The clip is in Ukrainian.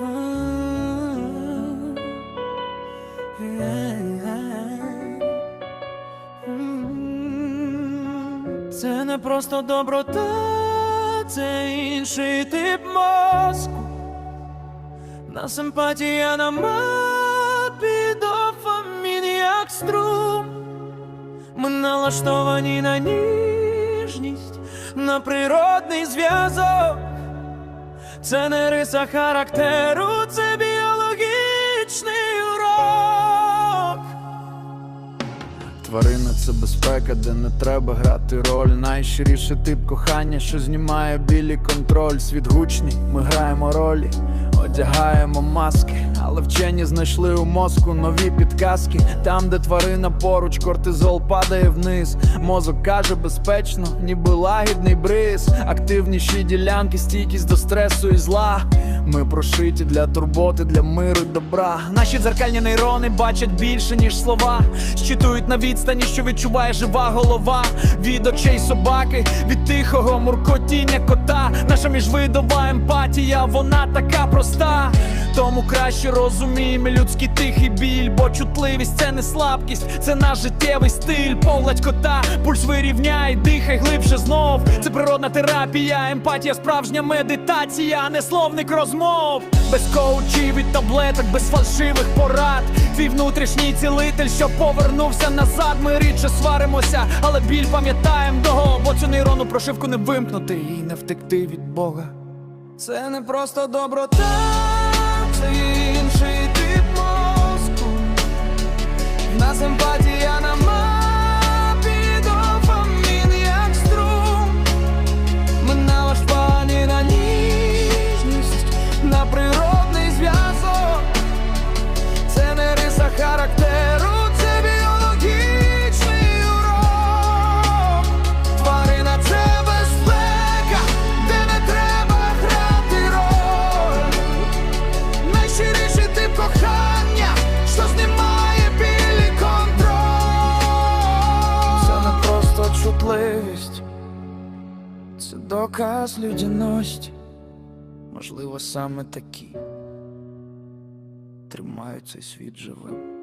Це не просто доброта, це інший тип мозку. На симпатія на мапі дофамін як струм. Ми налаштовані на ніжність, на природний зв'язок. Це не риса характеру, це біологічний урок. Тварина це безпека, де не треба грати роль. Найщиріший тип кохання, що знімає білі контроль. Світ гучний, ми граємо ролі, одягаємо маски, але вчені знайшли у мозку нові підказки. Там, де тварина поруч, кортизол падає вниз. Мозок каже безпечно, ніби лагідний бриз. Активніші ділянки, стійкість до стресу і зла. Ми прошиті для турботи, для миру й добра. Наші дзеркальні нейрони бачать більше, ніж слова. Щитують на відстані, що відчуває жива голова. Від очей собаки, від тихого муркотіння кота. Наша міжвидова емпатія, вона така проста. Тому краще розуміємо людський тихий біль, бо чутливість це не слабкість, це наш життєвий стиль. Погладь кота, пульс вирівняй, дихай глибше знов. Це природна терапія, емпатія, справжня медитація, а не словник розмов. Без коучів і таблеток, без фальшивих порад. Твій внутрішній цілитель, що повернувся назад. Ми рідше сваримося, але біль пам'ятаєм того, бо цю нейронну прошивку не вимкнути і не втекти від Бога. Це не просто доброта, це інший тип мозку. В нас емпатія просто це доказ людяності. Можливо, саме такі тримають цей світ живим.